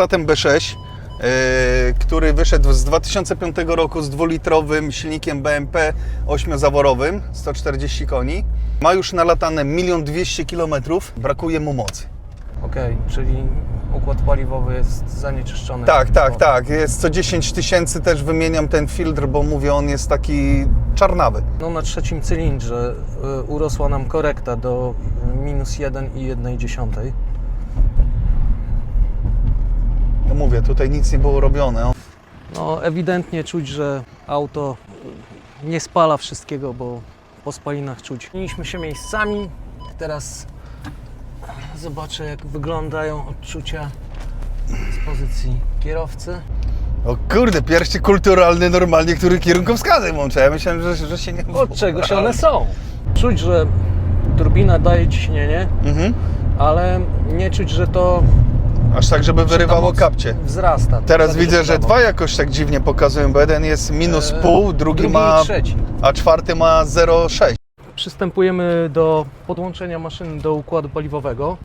Tatem B6, yy, który wyszedł z 2005 roku z dwulitrowym silnikiem BMP 8-zaworowym, 140 koni. Ma już nalatane 1 200 km, brakuje mu mocy. Okej, czyli układ paliwowy jest zanieczyszczony. Tak, tak, tak. Jest co 10 tysięcy też wymieniam ten filtr, bo mówię, on jest taki czarnawy. No na trzecim cylindrze y, urosła nam korekta do minus 1 i 1 dziesiątej. No mówię, tutaj nic nie było robione. No ewidentnie czuć, że auto nie spala wszystkiego, bo po spalinach czuć. Mieliśmy się miejscami, teraz zobaczę jak wyglądają odczucia z pozycji kierowcy. O kurde, pierwszy kulturalny normalnie, który kierunkowskazem łączy. Ja myślałem, że, że się nie... Od czegoś one są. Czuć, że turbina daje ciśnienie, Mhm. ale nie czuć, że to Aż tak, żeby wyrywało kapcie. Wzrasta. Teraz widzę, że dwa jakoś tak dziwnie pokazują, bo jeden jest minus Eee, pół, drugi, ma, i trzeci. a czwarty ma 0,6. Przystępujemy do podłączenia maszyny do układu paliwowego.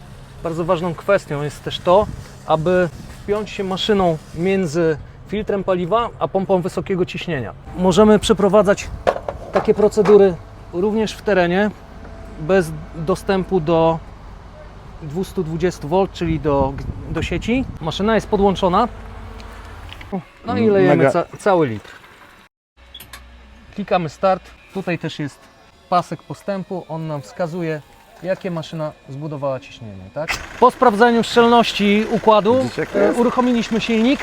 Bardzo ważną kwestią jest też to, aby wpiąć się maszyną między filtrem paliwa a pompą wysokiego ciśnienia. Możemy przeprowadzać takie procedury również w terenie bez dostępu do 220 V, czyli do, do sieci. Maszyna jest podłączona. No i lejemy Mega. ca cały litr. Klikamy start. Tutaj też jest pasek postępu. On nam wskazuje, jakie maszyna zbudowała ciśnienie. Tak? Po sprawdzeniu szczelności układu Widzicie, jak to e, jest? uruchomiliśmy silnik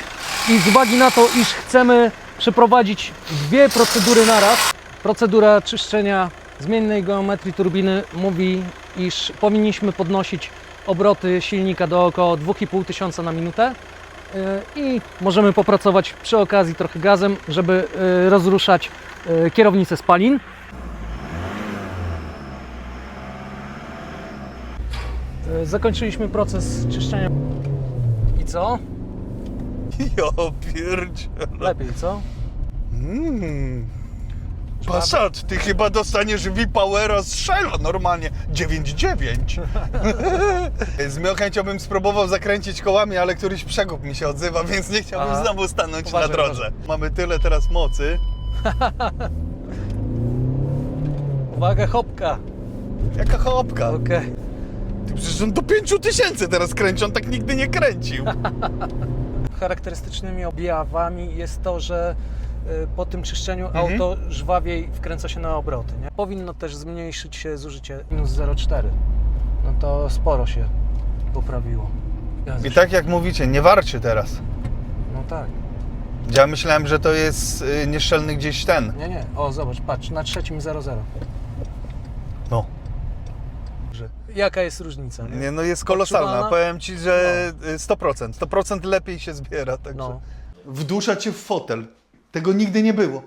i z uwagi na to, iż chcemy przeprowadzić dwie procedury naraz, procedura czyszczenia zmiennej geometrii turbiny mówi, iż powinniśmy podnosić obroty silnika do około 2,5 tysiąca na minutę e, i możemy popracować przy okazji trochę gazem, żeby e, rozruszać e, kierownicę spalin. Zakończyliśmy proces czyszczenia. I co? Ja pierdzie. Lepiej, co? Mm. Passat, ty chyba dostaniesz V-Powera z Shella normalnie. 9,9. z miłą chęcią bym spróbował zakręcić kołami, ale któryś przegub mi się odzywa, więc nie chciałbym Aha. znowu stanąć Uważaj, na drodze. Mamy tyle teraz mocy. Uwaga, hopka. Jaka chopka. Okej. Ty przecież on do 5 tysięcy teraz kręci, on tak nigdy nie kręcił. Charakterystycznymi objawami jest to, że po tym czyszczeniu Mhm. auto żwawiej wkręca się na obroty. Nie? Powinno też zmniejszyć się zużycie minus 0,4. No to sporo się poprawiło. Jezus. I tak jak mówicie, nie warczy teraz. No tak. Ja myślałem, że to jest y, nieszczelny gdzieś ten. Nie, nie. O, zobacz, patrz, na trzecim 0,0. No. Że- Jaka jest różnica? Nie? Nie, no jest kolosalna. Odczuwalna? Powiem ci, że y, 100%. 100% lepiej się zbiera. Także. No. Wdusza cię w fotel. Tego nigdy nie było.